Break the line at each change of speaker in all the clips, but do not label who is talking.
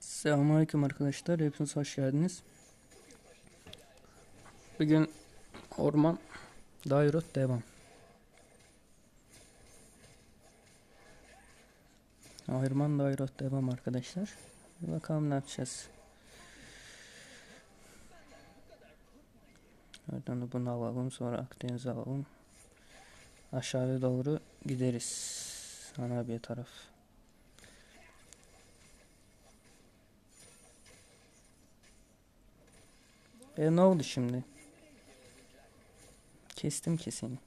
Selamünaleyküm arkadaşlar. Hepiniz hoş geldiniz. Bugün orman Dairot devam. Orman Dairot devam arkadaşlar. Bir bakalım ne yapacağız. Oradan da bunu alalım sonra Akdeniz'e alalım. Aşağıya doğru gideriz. Ana bir E ne oldu şimdi? Kestim ki seni.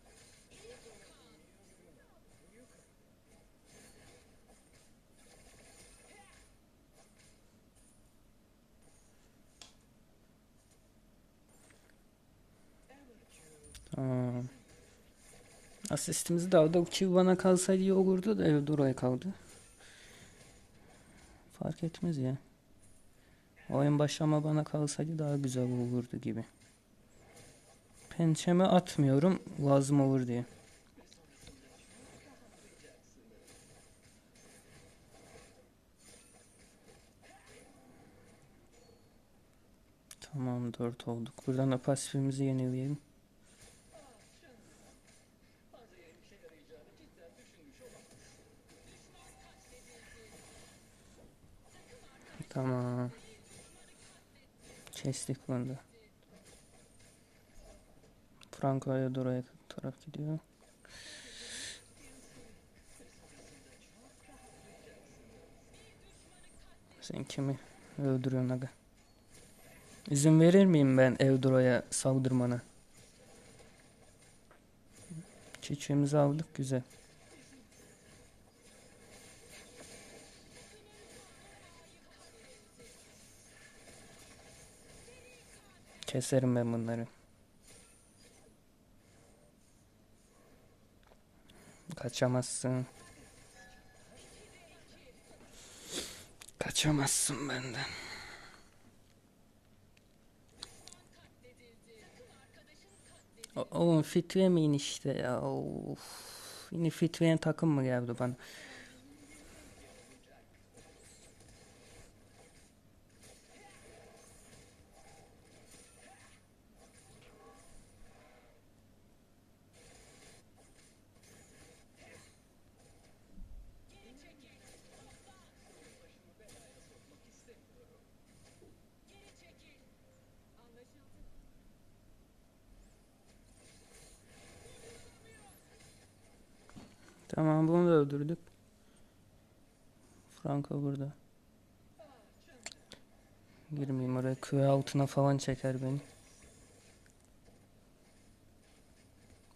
Asistimizi de aldık. Çivi bana kalsaydı iyi olurdu da evet oraya kaldı. Fark etmez ya. Oyun başlama bana kalsaydı daha güzel olurdu gibi. Pençeme atmıyorum lazım olur diye. Tamam 4 olduk. Buradan da pasifimizi yenileyelim. Tamam. Kestik bunu da. Franco'ya doğru taraf gidiyor. Sen kimi öldürüyorsun aga? İzin verir miyim ben Evdro'ya saldırmana? Çiçeğimizi aldık güzel. Keserim ben bunları. Kaçamazsın. Kaçamazsın benden. Oğlum fitremeyin işte ya. Of. Yine fitreyen takım mı geldi bana? Tamam bunu da öldürdük. Franco burada. Girmeyeyim oraya. Köy altına falan çeker beni.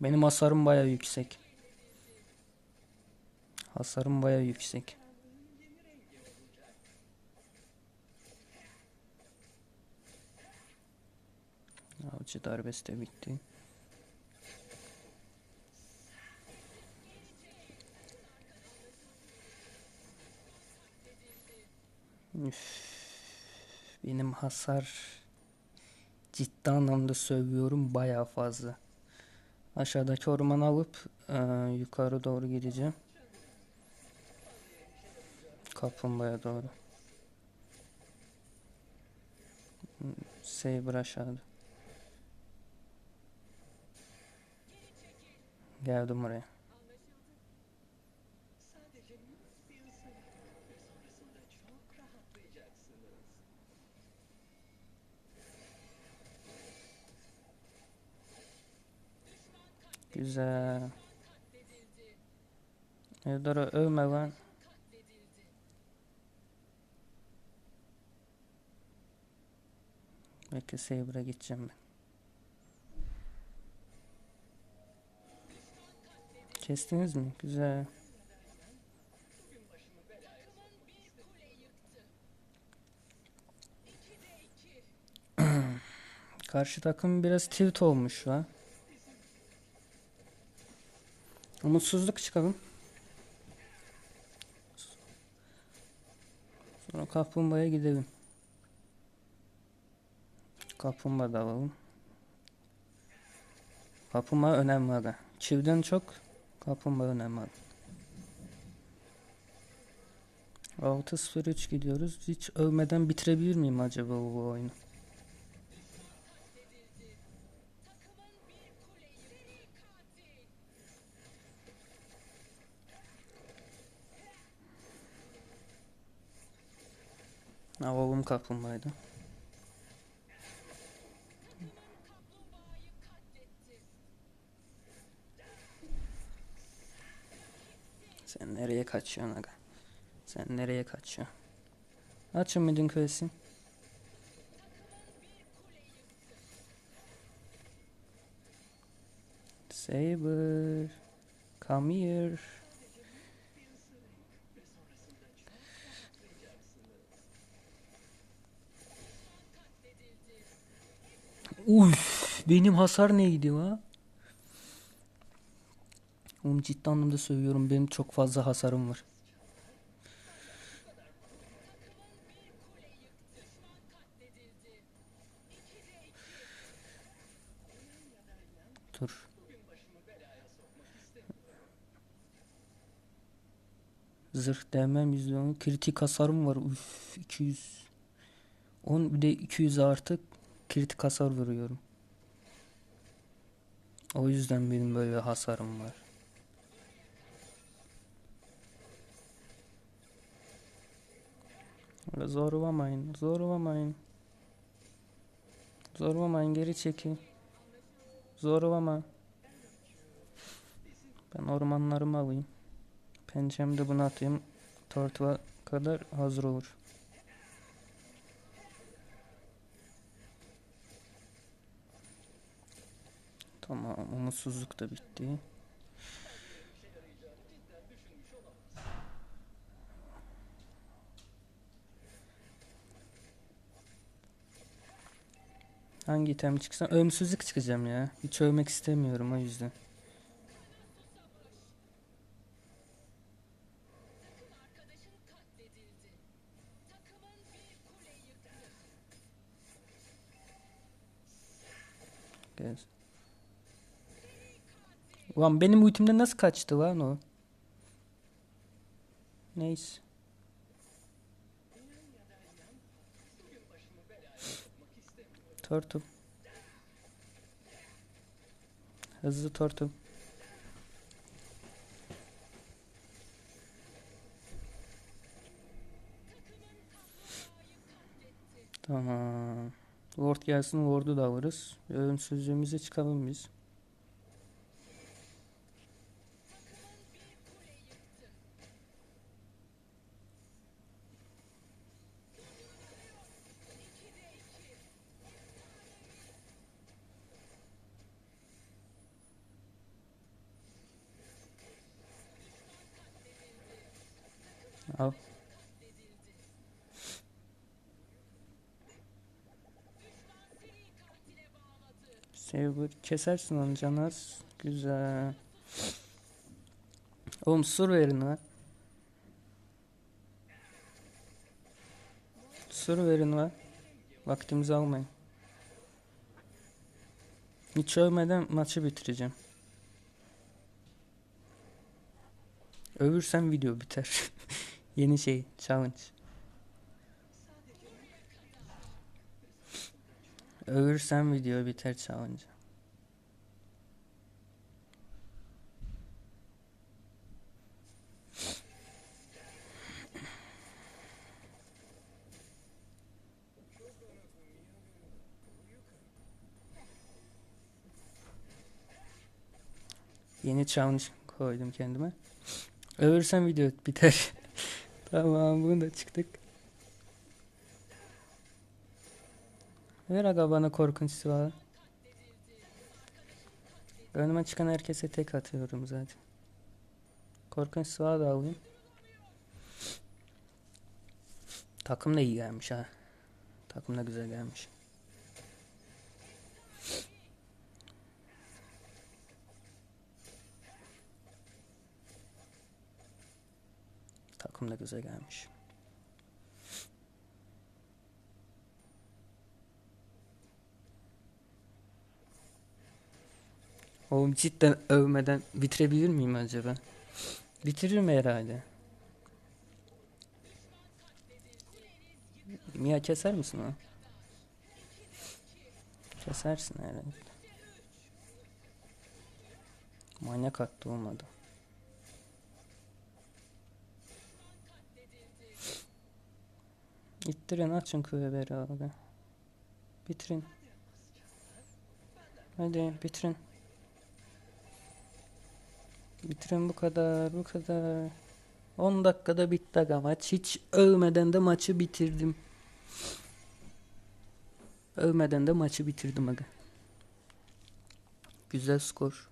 Benim hasarım baya yüksek. Hasarım baya yüksek. Avcı darbesi de bitti. Üf, benim hasar ciddi anlamda sövüyorum baya fazla. Aşağıdaki ormanı alıp e, yukarı doğru gideceğim. Kaplumbağaya doğru. Saber aşağıda. Geldim oraya. Güzel. Eldor'a övme lan. Bekle Saber'a gideceğim ben. Kestiniz mi? Güzel. Karşı takım biraz tilt olmuş şu Umutsuzluk çıkalım. Sonra kaplumbağaya gidelim. Kaplumbağa da alalım. Kaplumbağa önemli aga. Çivden çok kaplumbağa önemli aga. 6-0-3 gidiyoruz. Hiç övmeden bitirebilir miyim acaba bu oyunu? Kaplumbağaydı. Sen nereye kaçıyorsun aga? Sen nereye kaçıyorsun? Açın midin kulesini. Saber, come here. Uf, benim hasar neydi la? Oğlum ciddi anlamda söylüyorum benim çok fazla hasarım var. Dur. Zırh değmem %10 kritik hasarım var. Uf 200. 10 bir de 200 artık kritik hasar vuruyorum. O yüzden benim böyle hasarım var. Zorlamayın, zorlamayın. Zorlamayın, geri çekin. Zorlama. Ben ormanlarımı alayım. Pençemi de buna atayım. Tortuva kadar hazır olur. Tamam, umutsuzluk da bitti. Hangi item çıksam? Ölümsüzlük çıkacağım ya. Hiç ölmek istemiyorum o yüzden. Gel. Ulan benim ultimden nasıl kaçtı lan o? Neyse. Turtle. Hızlı turtle. Tamam. Ward gelsin ward'u da alırız. Ölümsüzlüğümüze çıkalım biz. Al. Saber kesersin onu canaz. Güzel. Oğlum sur verin lan. Sur verin lan. Vaktimizi almayın. Hiç övmeden maçı bitireceğim. Övürsem video biter. Yeni şey challenge. Övürsem video biter challenge. Yeni challenge koydum kendime. Övürsem video biter. tamam bunu da çıktık. Ver aga bana korkunç silahı. Önüme çıkan herkese tek atıyorum zaten. Korkunç silahı da alayım. Takım da iyi gelmiş ha. Takım da güzel gelmiş. Takım da güzel gelmiş. Oğlum cidden övmeden bitirebilir miyim acaba? Bitiririm herhalde. Mia keser misin onu? Kesersin herhalde. Manyak attı olmadı. İttirin açın kuvveri abi. Bitirin. Hadi bitirin. Bitirin bu kadar bu kadar. 10 dakikada bitti aga maç. Hiç övmeden de maçı bitirdim. Övmeden de maçı bitirdim aga. Güzel skor.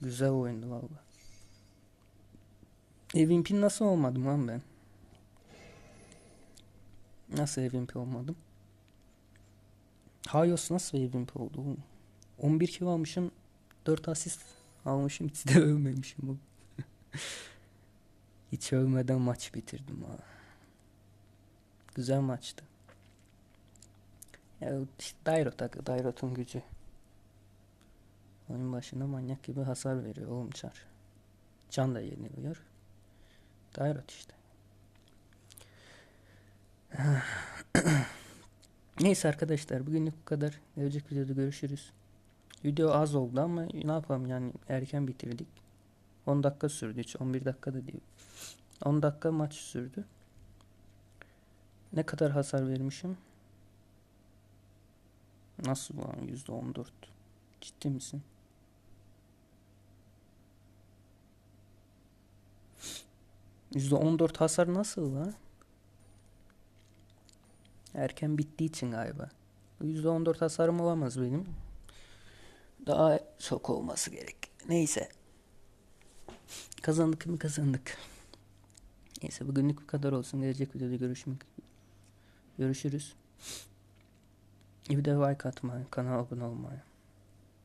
Güzel oyundu valla. MVP nasıl olmadım lan ben? Nasıl MVP olmadım? Hayos nasıl MVP oldu? oğlum? 11 kill almışım. 4 asist almışım. Hiç de övmemişim. Hiç övmeden maç bitirdim ha. Güzel maçtı. Ya işte Dairot'un gücü. Oyun başına manyak gibi hasar veriyor oğlum çar. Can da yeniliyor. Dairot işte. Neyse arkadaşlar bugünlük bu kadar. Gelecek videoda görüşürüz. Video az oldu ama ne yapalım yani erken bitirdik. 10 dakika sürdü hiç 11 dakika da değil. 10 dakika maç sürdü. Ne kadar hasar vermişim? Nasıl lan %14? Ciddi misin? %14 hasar nasıl lan? Erken bittiği için galiba. Bu %14 hasarım olamaz benim. Daha çok olması gerek. Neyse. Kazandık mı kazandık. Neyse bugünlük bu kadar olsun. Gelecek videoda görüşmek. Görüşürüz. Videoya like atmayı, kanala abone olmayı,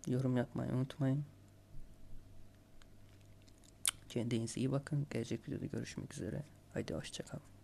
yorum yapmayı unutmayın. Kendinize iyi bakın. Gelecek videoda görüşmek üzere. Haydi hoşçakalın.